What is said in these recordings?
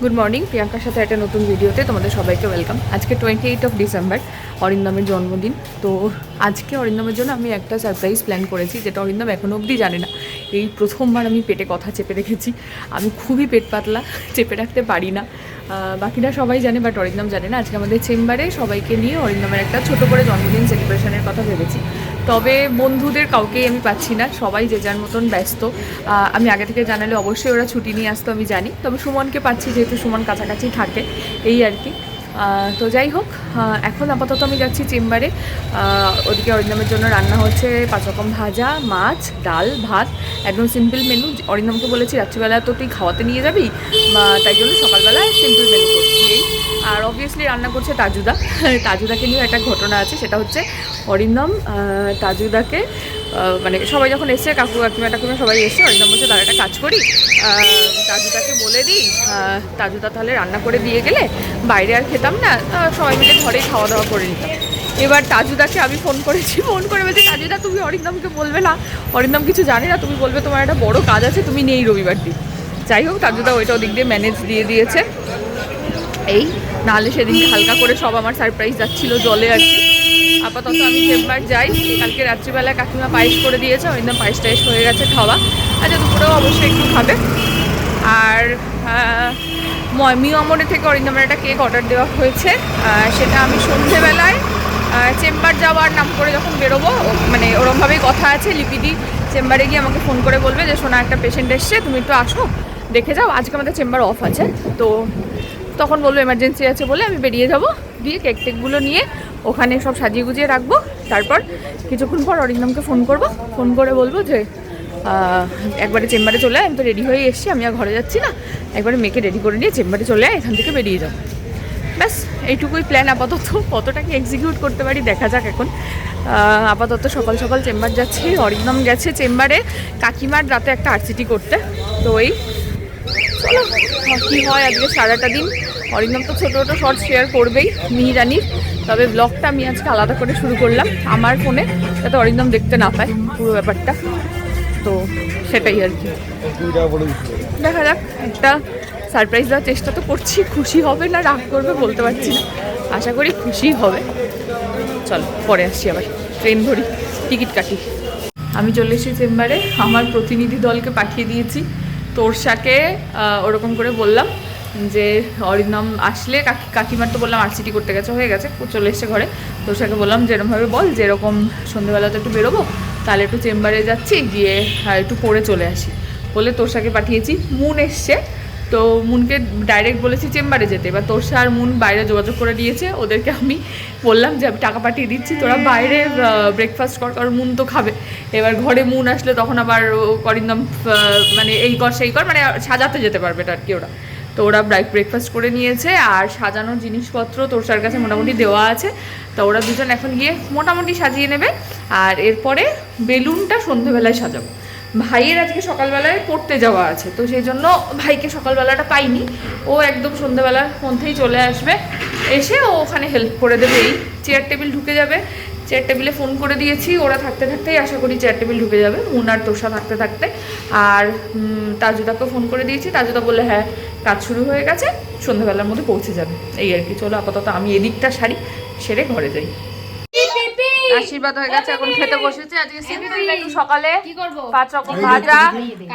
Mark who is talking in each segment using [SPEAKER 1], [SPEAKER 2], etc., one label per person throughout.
[SPEAKER 1] Good morning প্রিয়াঙ্কার সাথে একটা নতুন ভিডিওতে তোমাদের সবাইকে ওয়েলকাম আজকে টোয়েন্টি এইট অফ ডিসেম্বর অরিন্দমের জন্মদিন। তো আজকে অরিন্দমের জন্য আমি একটা সারপ্রাইজ প্ল্যান করেছি, যেটা অরিন্দম এখনও অবধি জানে না। এই প্রথমবার আমি পেটে কথা চেপে রেখেছি। আমি খুবই পেট পাতলা, চেপে রাখতে পারি না। বাকিরা সবাই জানে বাট অরিন্দম জানে না। আজকে আমাদের চেম্বারে সবাইকে নিয়ে অরিন্দমের একটা ছোট করে জন্মদিন সেলিব্রেশনের কথা ভেবেছি। তবে বন্ধুদের কাউকেই আমি পাচ্ছি না, সবাই যে যার মতন ব্যস্ত। আমি আগে থেকে জানালে অবশ্যই ওরা ছুটি নিয়ে আসতো আমি জানি, তবে সুমনকে পাচ্ছি যেহেতু সুমন কাছাকাছি থাকে, এই আর কি। তো যাই হোক এখন আপাতত আমি যাচ্ছি চেম্বারে। ওদিকে অরিন্দমের জন্য রান্না হচ্ছে পাঁচ রকম ভাজা, মাছ, ডাল, ভাত, একদম সিম্পল মেনু অরিন্দমকে বলেছি, রাত্রিবেলা তো তুই খাওয়াতে নিয়ে যাবি তাই জন্য সকালবেলা সিম্পল মেনু করছি আর অবভিয়াসলি রান্না করছে তাজুদা। তাজুদাকে নিয়ে একটা ঘটনা আছে, সেটা হচ্ছে অরিন্দম তাজুদাকে মানে সবাই যখন এসছে কাকু কাকিমা টাকিমা সবাই এসছে অরিন্দম বলছে তার একটা কাজ করি। আহ, তাজুদাকে বলে দিই তাজুদা তাহলে রান্না করে দিয়ে গেলে বাইরে আর খেতাম না সবাই মিলে ঘরেই খাওয়া দাওয়া করে নিতাম। এবার তাজুদাকে আমি ফোন করেছি ফোন করে বলছি তাজুদা তুমি অরিন্দমকে বলবে না? অরিন্দম কিছু জানে না তুমি বলবে তোমার একটা বড় কাজ আছে তুমি নেই রবিবার দিন যাই হোক তাজুদা ওইটা ওদিক দিয়ে ম্যানেজ দিয়ে দিয়েছে। এই নাহলে সেদিন হালকা করে সব আমার সারপ্রাইজ যাচ্ছিল জলে আর কি। আপাতত আমি চেম্বার যাই। কালকে রাত্রিবেলায় কাকিমা পায়েস করে দিয়েছে দিন পায়েস টায়েস হয়ে গেছে খাওয়া। আচ্ছা দুপুরেও অবশ্যই একটু খাবে। আর মিও আমরে থেকে অরিন্দমের একটা কেক অর্ডার দেওয়া হয়েছে। সেটা আমি সন্ধেবেলায় চেম্বার যাওয়ার নাম করে যখন বেরোবো মানে ওরমভাবেই কথা আছে লিপিদি চেম্বারে গিয়ে আমাকে ফোন করে বলবে যে শোনা একটা পেশেন্ট এসছে, তুমি একটু আসো, দেখে যাও, আজকে আমাদের চেম্বার অফ আছে। তো তখন বলল এমার্জেন্সি আছে বলে আমি বেরিয়ে যাব, দিয়ে কেক টেকগুলো নিয়ে ওখানে সব সাজিয়ে গুজিয়ে রাখব। তারপর কিছুক্ষণ পর অরিন্দমকে ফোন করব। ফোন করে বলব যে একবারে চেম্বারে চলে আয়, আমি তো রেডি হয়ে এসেছি, আমি আর ঘরে যাচ্ছি না। একবারে মেয়েকে রেডি করে নিয়ে চেম্বারে চলে আয়, এখান থেকে বেরিয়ে যাব ব্যাস, এইটুকুই প্ল্যান আপাতত। কতটা কি এক্সিকিউট করতে পারি দেখা যাক এখন। আপাতত সকাল সকাল চেম্বার যাচ্ছি। অরিন্দম গেছে চেম্বারে। কাকিমার রাতে একটা আরসিটি করতে। তো এই, চলো কী হয় আজকে সারাটা দিন। অরিন্দম তো ছোটো ছোটো শর্ট শেয়ার করবেই মিহি জানি তবে ব্লগটা আমি আজকে আলাদা করে শুরু করলাম। আমার ফোনে যাতে অরিন্দম দেখতে না পায় পুরো ব্যাপারটা। তো সেটাই আর কি। দেখা যাক একটা সারপ্রাইজ দেওয়ার চেষ্টা তো করছি। খুশি হবে না রাগ করবে বলতে পারছি না। আশা করি খুশি হবে। চলো পরে আসছি আবার। ট্রেন ধরি টিকিট কাটি। আমি চলে এসেছি চেম্বারে। আমার প্রতিনিধি দলকে পাঠিয়ে দিয়েছি। তোরসাকে আহ, ওরকম করে বললাম। যে অরিন্দম আসলে কাকি, কাকিমার তো বললাম আরসিটি করতে গেছে, হয়ে গেছে চলে এসছে ঘরে। তোরসাকে বললাম যেরকমভাবে বল, যেরকম সন্ধ্যেবেলা তো একটু বেরোবো, তাহলে একটু চেম্বারে যাচ্ছি, গিয়ে একটু পরে চলে আসি। বলে তোরসাকে পাঠিয়েছি, মুন এসছে। তো মুনকে ডাইরেক্ট বলেছি চেম্বারে যেতে। এবার তোরসা আর মুন বাইরে যোগাযোগ করে দিয়েছে, ওদেরকে আমি বললাম যে আমি টাকা পাঠিয়ে দিচ্ছি, তোরা বাইরে ব্রেকফাস্ট কর, কারণ মুন তো খাবে। এবার ঘরে মুন আসলে তখন আবার করিন্দম মানে এই কর, সেই কর মানে সাজাতে যেতে পারবে এটা আর কি ওরা। তো ওরা ব্রাইক ব্রেকফাস্ট করে নিয়েছে আর সাজানোর জিনিসপত্র তোর তোরসার কাছে মোটামুটি দেওয়া আছে। তো ওরা দুজন এখন গিয়ে মোটামুটি সাজিয়ে নেবে। আর এরপরে বেলুনটা সন্ধেবেলায় সাজাবো। ভাইয়ের আজকে সকালবেলায় পড়তে যাওয়া আছে, তো সেই জন্য ভাইকে সকালবেলাটা পাইনি। ও একদম সন্ধ্যেবেলার মধ্যেই চলে আসবে। এসে ও ওখানে হেল্প করে দেবে। এই চেয়ার টেবিল ঢুকে যাবে। চেয়ার টেবিলে ফোন করে দিয়েছি ওরা থাকতে থাকতেই আশা করি চেয়ার টেবিল ঢুকে যাবে মুনার তোষা থাকতে থাকতে। আর উম, তাজুদাকে ফোন করে দিয়েছি তাজুদা বললে হ্যাঁ কাজ শুরু হয়ে গেছে সন্ধ্যাবেলার মধ্যে পৌঁছে যাবে। এই আর কি চলো আপাতত আমি এদিকটা সারি সেরে ঘরে যাই। আশীর্বাদ হয়ে গেছে এখন খেতে বসেছে আজকে সিম্পল একটু সকালে পাঁচ রকম ভাজা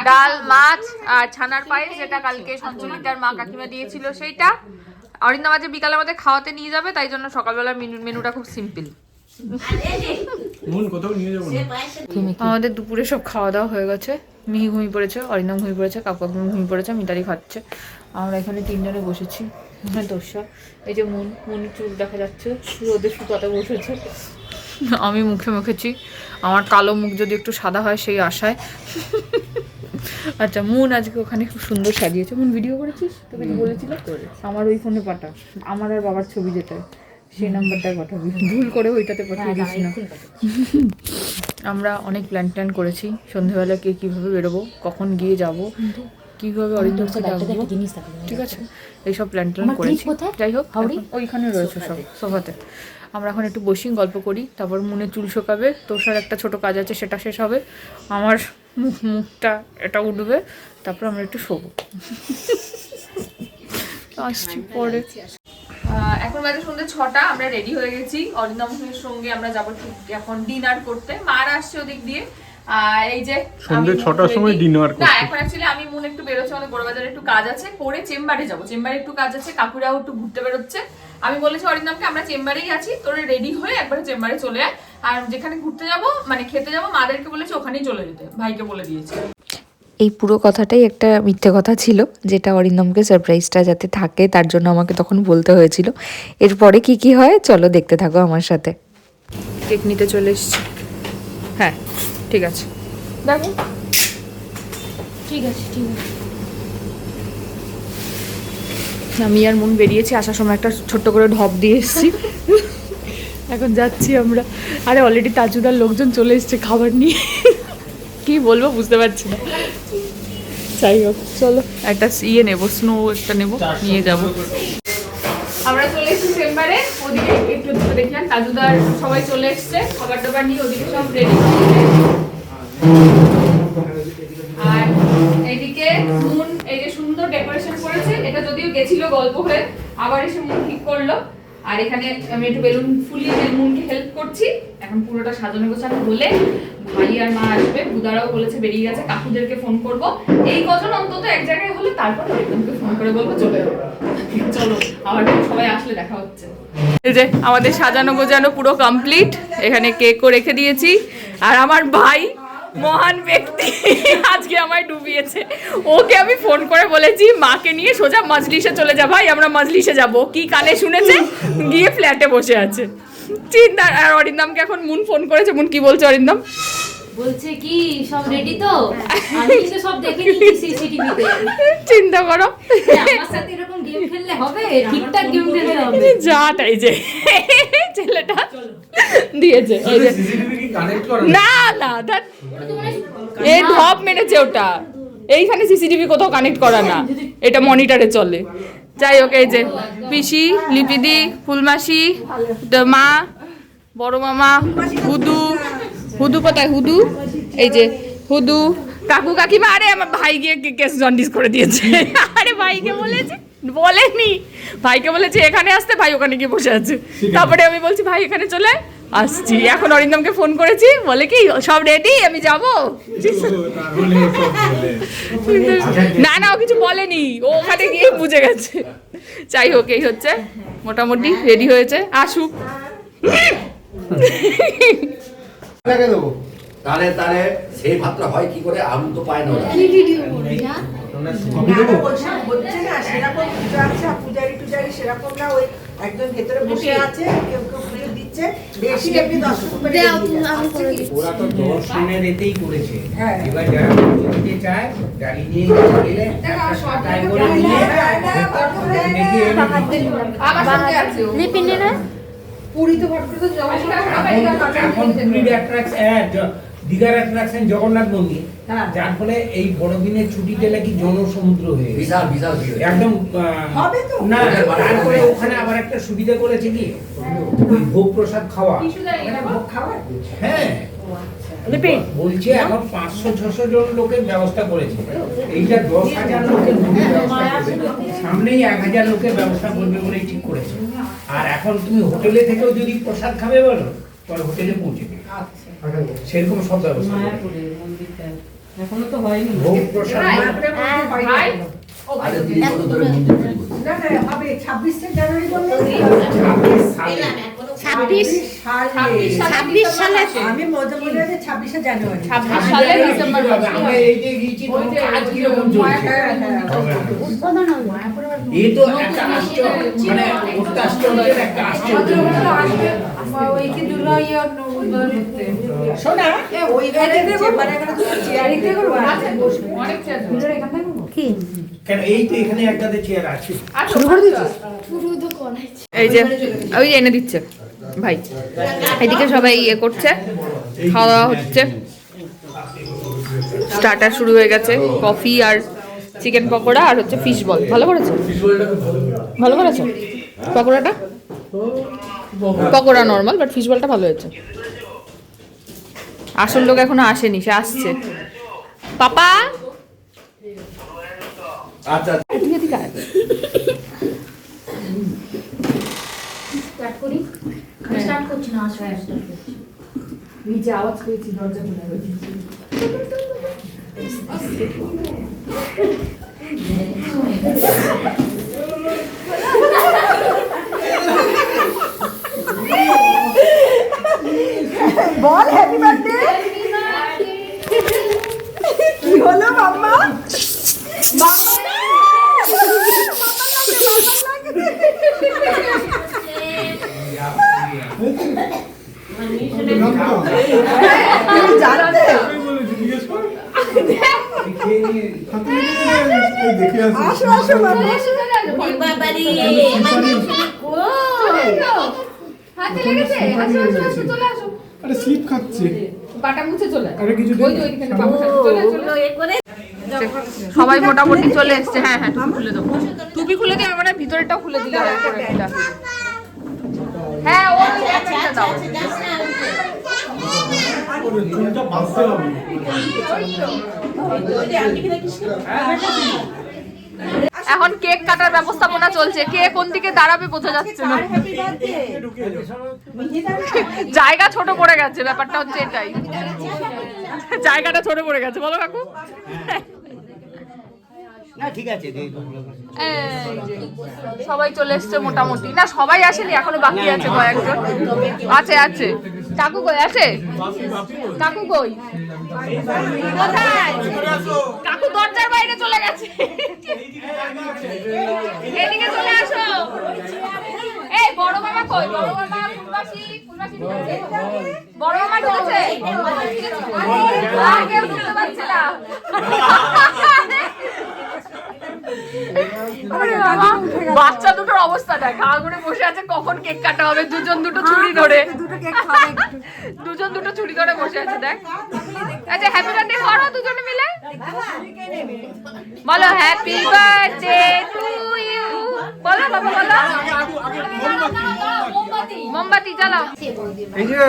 [SPEAKER 1] ডাল মাছ আর ছানার পায়েস যেটা কালকে সঞ্চলিতার মা কাকিমা দিয়েছিল সেইটা। অরিন্দম আজকে বিকালে আমাদের খাওয়াতে নিয়ে যাবে তাই জন্য সকালবেলা মেনুটা খুব সিম্পল।
[SPEAKER 2] মন
[SPEAKER 1] আমাদের দুপুরে সব খাওয়া দাওয়া হয়ে গেছে। মিহি ঘুমিয়ে পড়েছে অরিন্দম ঘুমিয়ে পড়েছে কাকু ঘুমিয়ে পড়েছে মিতালি খাচ্ছে। আমরা এখানে তিনজনে বসেছি এখানে দোসা এই যে মুন মুন চুল দেখা যাচ্ছে রোদে সুতাতে বসেছে। আমি মুখে মুখেছি আমার কালো মুখ যদি একটু সাদা হয় সেই আশায়। আচ্ছা মুন আজকে ওখানে খুব সুন্দর সাজিয়েছে। মুন ভিডিও করেছিস? তোকে বলেছিল আমার ওই ফোনে পাঠা আমার আর বাবার ছবি যেটা সেই নাম্বারটা পাঠাবি। ভুল করে ওইটাতে পাঠিয়ে দিস না। আমরা অনেক প্ল্যান ট্যান করেছি। সন্ধেবেলা কে কীভাবে বেরোবো কখন গিয়ে যাব কীভাবে অরিন্দমকে ডাকবো ঠিক আছে। এইসব প্ল্যান ট্যান করেছি। যাই হোক ওইখানে রয়েছে সব সোফাতে। আমরা এখন একটু বসি গল্প করি তারপর মনে চুল শোকাবে তোষার একটা ছোট কাজ আছে সেটা শেষ হবে। আমার মুখ মুখটা এটা উঠবে তারপর আমরা একটু শোবো। আসছি পরে। এখন বাজে সন্ধ্যে ছটা আমরা রেডি হয়ে গেছি। অরিন্দমের সঙ্গে আমরা যাব এখন ডিনার করতে। মার আসছে ওদিক দিয়ে। আর এই যে
[SPEAKER 2] সন্ধ্যে
[SPEAKER 1] আমি
[SPEAKER 2] ছটার
[SPEAKER 1] ready।
[SPEAKER 2] সময় dinner
[SPEAKER 1] না এখন অ্যাকচুয়ালি আমি মনে একটু বেরোচ্ছে আমাদের বড়বাজারে একটু কাজ আছে। করে চেম্বারে যাব। চেম্বারে একটু কাজ আছে কাকুরাও একটু ঘুরতে বেরোচ্ছে। আমি বলেছি অরিন্দমকে আমরা চেম্বারেই আছি। তোরা রেডি হয়ে একবার চেম্বারে চলে আয়। আর যেখানে ঘুরতে যাব মানে খেতে যাব মাদেরকে বলেছি ওখানেই চলে যেতে। ভাইকে বলে দিয়েছি।
[SPEAKER 3] এই পুরো কথাটাই একটা মিথ্যে কথা ছিল যেটা অরিন্দমকে সারপ্রাইজটা যাতে থাকে তার জন্য আমাকে তখন বলতে হয়েছিল। এরপরে কি কি হয়? চলো দেখতে থাকো আমার সাথে।
[SPEAKER 1] কেক নিতে চলে এসেছি। হ্যাঁ ঠিক আছে। দেখো
[SPEAKER 4] ঠিক আছে ঠিক আছে।
[SPEAKER 1] আমি আর মন বেরিয়েছি আসার সময় একটা ছোট্ট করে ঢপ দিয়ে এসেছি। এখন যাচ্ছি আমরা। আরে অলরেডি তাজুদার লোকজন চলে এসেছে খাবার নিয়ে। কি বলব বুঝতে পারছি না। যাই হোক চলো। একটা ইয়ে নেব স্নো একটা নেব নিয়ে যাব। আমরা চলে এসেছি চেম্বারে ওদিকে একটু দূরে দেখলাম তাজুদার সবাই চলে এসেছে খাবার দাবার নিয়ে ওদিকে সব রেডি আর এইদিকে মুন এই যে সুন্দর ডেকোরেশন করেছে এটা যদিও গেছিল গল্প হয়ে আবার এসে মুন ঠিক করল। আর এখানে আমি একটু বেলুন ফুলিয়ে মুনকে হেল্প করছি। এখন পুরোটা সাজানো গোছানো হলে ভাই আর মা আসবে। বুদারাও বলেছে বেরিয়ে গেছে, কাকুদেরকে ফোন করব। এই কজন অন্তত এক জায়গায় হলে তারপর একদমকে ফোন করে বলব, চলে। চলো, আবার সবাই আসলে দেখা হচ্ছে। এই যে আমাদের সাজানো গোজানো পুরো কমপ্লিট এখানে কেকও রেখে দিয়েছি। আর আমার ভাই মহান ব্যক্তি। আজকে আমায় ডুবিয়েছে। ওকে আমি ফোন করে বলেছি মাকে নিয়ে সোজা মজলিসে চলে যা ভাই আমরা মজলিসে যাব। কি কানে শুনেছে? গিয়ে ফ্ল্যাটে বসে আছে। চিন্তা আর অরিন্দমকে এখন মুন ফোন করেছে। মুন কি বলছে অরিন্দম?
[SPEAKER 4] বলছে কি সব রেডি তো? আমি সব দেখে নিয়েছি সিসিটিভিতে
[SPEAKER 1] চিন্তা করো।
[SPEAKER 4] আমার সাথে এরকম গেম খেললে হবে? ঠিকঠাক গেম খেলতে হবে।
[SPEAKER 1] যা তাই যে। ছেলেটা দিয়েছে এই যে।
[SPEAKER 2] সিসিটিভি কি কানেক্ট করা?
[SPEAKER 1] না না ধ্যাৎ। এই ঢপ মেরেছে ওটা। এইখানে সিসিটিভি কোথাও কানেক্ট করা না। এটা মনিটরে চলে। যাই হোক এই যে পিসি লিপিদি ফুলমাসি মা বড় মামা হুদু হুদু কোথায়? হুদু? এই যে হুদু। কাকু কাকিমা আরে আমার ভাই গিয়ে কেস জন্ডিস করে দিয়েছে। আরে ভাইকে বলেছে? বলেনি। ভাইকে বলেছে এখানে আসতে ভাই ওখানে গিয়ে বসে আছে। তারপরে আমি বলছি ভাই এখানে চলে। আসছি। এখন অরিন্দমকে ফোন করেছি বলে কি সব রেডি আমি যাব। না না ও কিছু বলেনি। ও ওখানে গিয়ে বুঝে গেছে। যাই হোক এই হচ্ছে। মোটামুটি রেডি হয়েছে। আসুক।
[SPEAKER 5] তাহলে তাহলে সেই ভাতটা হয় কি করে? আলু তো পায় না
[SPEAKER 6] হচ্ছে সেরকম পূজারি টুজারি না ওই একজন ভেতরে বসে আছে কেউ কেউ দিচ্ছে বেশি এমনি দর্শক করে
[SPEAKER 7] ওরা তো দর্শনের এতেই করেছে।
[SPEAKER 6] হ্যাঁ।
[SPEAKER 7] এবার যারা দিতে চায় গাড়ি নিয়ে গেলে
[SPEAKER 1] আমার সঙ্গে আছে ও।
[SPEAKER 7] এখন পুরীর অ্যাট্রাকশন দীঘার অ্যাট্রাকশন জগন্নাথ মন্দির।
[SPEAKER 6] হ্যাঁ।
[SPEAKER 7] যার ফলে এই বড়দিনের ছুটিতে নাকি জনসমুদ্র হয়ে
[SPEAKER 5] বিশাল বিশাল
[SPEAKER 7] একদম আহ,
[SPEAKER 6] হবে তো।
[SPEAKER 7] না তারপরে ওখানে আবার একটা সুবিধা করেছে কি? ওই ভোগ প্রসাদ খাওয়া
[SPEAKER 6] এটা ভোগ খাবার
[SPEAKER 7] হ্যাঁ। বলছে এখন পাঁচশো ছশো জন লোকের ব্যবস্থা করেছে। এইটা দশ হাজার লোকের ব্যবস্থা সামনেই এক হাজার লোকের ব্যবস্থা করবে বলেই ঠিক করেছে। আর এখন তুমি হোটেলে থেকেও যদি প্রসাদ খাবে বলো? তাহলে হোটেলে পৌঁছে দেবে সেরকম সব ব্যবস্থা।
[SPEAKER 4] এখনও তো হয়নি।
[SPEAKER 7] ভোগ প্রসাদ
[SPEAKER 6] মায়াপুরের মধ্যে হয় ছাব্বিশে জানুয়ারি আমি বলে ছাব্বিশে
[SPEAKER 1] ছাব্বিশ সালে ডিসেম্বর
[SPEAKER 7] এই যে গিয়েছি তখন কাজ কীরকম চলছে। এই তো একটা আশ্চর্য মানে অত্যাশ্চর্যের একটা আশ্চর্য
[SPEAKER 6] শোনা? ওইখানে চেম্বারে এখানে দুটো চেয়ারই করব
[SPEAKER 1] অনেক চেয়ার
[SPEAKER 7] কেন এই তো এখানে একটাতে চেয়ার আছে।
[SPEAKER 1] শুরু করে দিচ্ছিস? এই যে ওই যে এনে দিচ্ছে ভাই। এদিকে সবাই ইয়ে করছে খাওয়া দাওয়া হচ্ছে। স্টার্টার শুরু হয়ে গেছে কফি আর চিকেন পকোড়া আর হচ্ছে ফিশ বল ভালো করেছ? ভালো করেছ? পকোড়াটা? পকোড়া নর্মাল বাট ফিশ বলটা ভালো হয়েছে। আসল লোক এখনও আসেনি সে আসছে। পাপা!
[SPEAKER 5] আচ্ছা,
[SPEAKER 1] আচ্ছা। রয়েছে
[SPEAKER 6] বল হ্যাপি বার্থডে কি হলো মাম্মা তুমি জানতে আসো আসো মাম্মা
[SPEAKER 1] হাতে লেগেছে? আসো আসো আসো চলে আসো।
[SPEAKER 2] আরে স্লিপ খাচ্ছে।
[SPEAKER 1] পাটা মুছে চলে
[SPEAKER 2] আরে কিছু
[SPEAKER 1] ওই চলে সবাই মোটামুটি চলে এসছে। হ্যাঁ হ্যাঁ টুপি খুলে দেবো টুপি খুলে দিয়ে আমার ভিতরেটাও খুলে দিলে হয় করে একটা। হ্যাঁ দাও।
[SPEAKER 2] হবে
[SPEAKER 1] এখন কেক কাটার ব্যবস্থাপনা চলছে। কে কোন দিকে দাঁড়াবে বোঝা যাচ্ছে না। জায়গা ছোট পড়ে গেছে ব্যাপারটা হচ্ছে এটাই। জায়গাটা ছোট পড়ে গেছে বলো কাকু।
[SPEAKER 7] ঠিক আছে
[SPEAKER 1] সবাই চলে এসছে মোটামুটি। না সবাই আসেনি এখনও বাকি আছে কয়েকজন। আছে আছে। কাকু কই আছে? কাকু কই? কোথায় কাকু দরজার বাইরে চলে গেছে। এদিকে চলে আসো। এই বড় মামা কই? বড় মামা ফুলবাসী বড় বাবা, বাচ্চা দুটোর অবস্থা দেখ করে বসে আছে কখন কেক কাটা হবে দুজন দুটো ছুরি ধরে দুজন দুটো ছুরি ধরে বসে আছে দেখ আচ্ছা হ্যাপি বার্থডে করো দুজনে মিলে বলো হ্যাপি বার্থডে টু ইউ বলো বাবা বলো মোমবাতি জ্বালাও
[SPEAKER 2] এই যে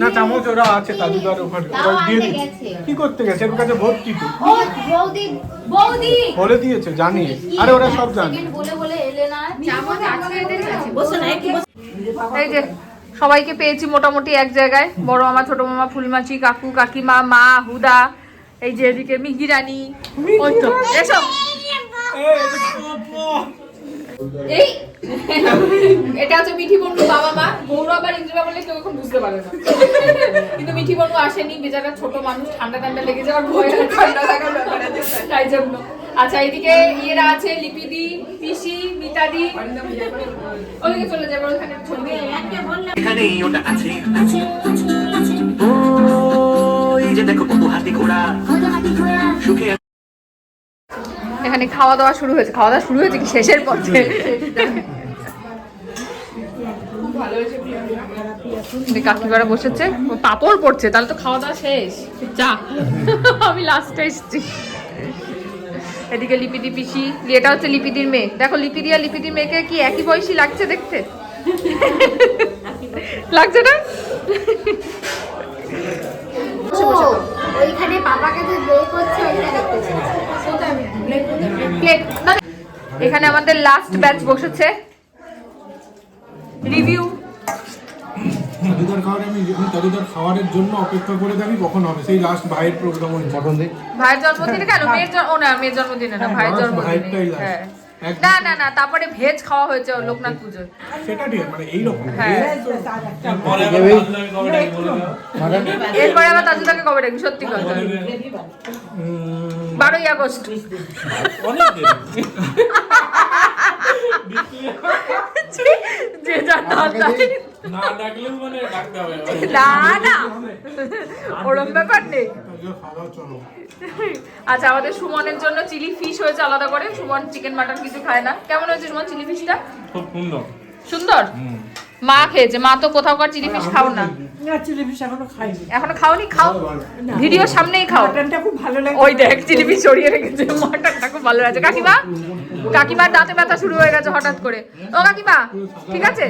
[SPEAKER 2] না চামচ ওরা আছে দাদুদার ওখানে। ওরা দিয়ে দিচ্ছে। কি করতে গেছে? ওর কাছে ভর্তি তো।
[SPEAKER 4] ও বৌদি বৌদি!
[SPEAKER 2] বলে দিয়েছে জানি। আরে ওরা সব জানে।
[SPEAKER 4] বলে বলে এলে না চামচ আছে এদের কাছে বসো না একটু
[SPEAKER 1] এই যে সবাইকে পেয়েছি মোটামুটি এক জায়গায়। বড় মামা ছোট মামা ফুলমাছি কাকু কাকিমা মা হুদা এই যে এদিকে মিহি রানী ওই তো এসো। এই এটা হচ্ছে মিঠি বন্ধু বাবা মা। গৌরব আর ইন্দ্রিবা বলে কেউ এখন বুঝতে পারে না। কিন্তু মিঠি বন্ধু আসেনি বেচারা ছোট মানুষ ঠান্ডা ঠান্ডা লেগে যাওয়ার ভয় ঠান্ডা লাগার ব্যাপার আছে। তাই জন্য। আচ্ছা এদিকে ইয়েরা আছে লিপিদি পিসি মিতাদি। ওদিকে চলে যাবে ওখানে ছবি।
[SPEAKER 8] এখানেই ওটা আছে। ওই যে দেখো কত হাতি ঘোড়া। সুখে
[SPEAKER 1] এখানে খাওয়া দাওয়া শুরু হয়েছে। খাওয়া দাওয়া শুরু হয়েছে কি শেষের পথে? কাকিমারা বসেছে। ও পাপড় পড়ছে তাহলে তো খাওয়া দাওয়া শেষ। যা আমি লাস্টে এসেছি। এদিকে লিপিদি পিসি এটা হচ্ছে লিপিদির মেয়ে। দেখো লিপিদি আর লিপিদির মেয়েকে কি একই বয়সী লাগছে দেখতে? লাগছে না?
[SPEAKER 4] ওইখানে পাপাকে যে বে করছে ওইটা দেখতেছি
[SPEAKER 1] প্লেট এখানে আমাদের লাস্ট ব্যাচ বসেছে। রিভিউ
[SPEAKER 2] দাদুদার খাওয়ার আমি আমি দাদুদার খাওয়ারের জন্য অপেক্ষা করে থাকি কখন হবে। সেই লাস্ট ভাইয়ের প্রোগ্রাম
[SPEAKER 1] ভাইয়ের জন্মদিনে কেন? মেয়ের জন্ম না মেয়ের জন্মদিনে না ভাইয়ের
[SPEAKER 2] last
[SPEAKER 1] জন্মদিনে। হ্যাঁ। না না না তারপরে ভেজ খাওয়া হয়েছে লোকনাথ পুজোয়।
[SPEAKER 2] সেটা ঠিক মানে
[SPEAKER 1] হ্যাঁ। এরপরে আবার দাদুদাকে কবে ডাকবি সত্যি কথা। বারোই আগস্ট। যে যা
[SPEAKER 2] না ডাকলেও মানে
[SPEAKER 1] না না। ওরম ব্যাপার নেই। আচ্ছা আমাদের সুমনের জন্য চিলি ফিশ হয়েছে আলাদা করে। সুমন চিকেন মাটন কিছু খায় না। কেমন হয়েছে সুমন চিলি ফিশটা?
[SPEAKER 2] খুব সুন্দর।
[SPEAKER 1] সুন্দর? মা খেয়েছে। মা তো কোথাওকার চিলি ফিশ খাও না।
[SPEAKER 6] না চিলি ফিশ এখনও খাইনি।
[SPEAKER 1] এখনও খাওনি? খাও। ভিডিও সামনেই খাও।
[SPEAKER 6] মাটনটা খুব ভালো লাগে।
[SPEAKER 1] ওই দেখ চিলি ফিশ সরিয়ে রেখেছে। মাটনটা খুব ভালো লাগছে। কাকিমা? কাকিমার দাঁতে ব্যথা শুরু হয়ে গেছে হঠাৎ করে। ও কাকিমা ঠিক আছে?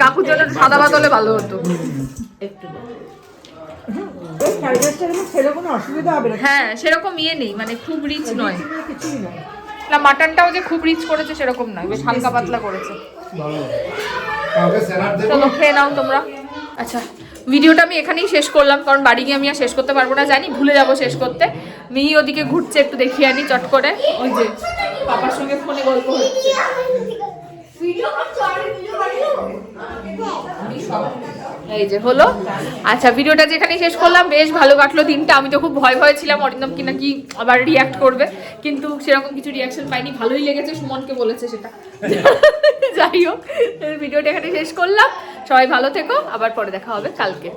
[SPEAKER 1] কাকুর জন্য সাদা ভাত হলে ভালো হতো।
[SPEAKER 6] না।
[SPEAKER 1] হ্যাঁ সেরকম ইয়ে নেই মানে খুব রিচ নয়।
[SPEAKER 6] না।
[SPEAKER 1] মাটনটাও যে খুব রিচ করেছে সেরকম নয় বেশ হালকা পাতলা করেছে। চলো খেয়ে নাও তোমরা। আচ্ছা ভিডিওটা আমি এখানেই শেষ করলাম কারণ বাড়ি গিয়ে আমি আর শেষ করতে পারব না জানি ভুলে যাব শেষ করতে। মিহি ওদিকে ঘুরছে একটু দেখিয়ে আনি চট করে। ওই যে পাপার সঙ্গে ফোনে গল্প হচ্ছে। এই যে হলো। আচ্ছা ভিডিওটা যেখানে শেষ করলাম, বেশ ভালো কাটলো দিনটা। আমি তো খুব ভয় ভয় ছিলাম, অরিন্দম কি নাকি আবার রিয়াক্ট করবে। কিন্তু সেরকম কিছু রিয়াকশন পাইনি, ভালোই লেগেছে, সুমনকে বলেছে সেটা। যাই হোক, ভিডিওটা এখানে শেষ করলাম। সবাই ভালো থেকো, আবার পরে দেখা হবে, কালকে।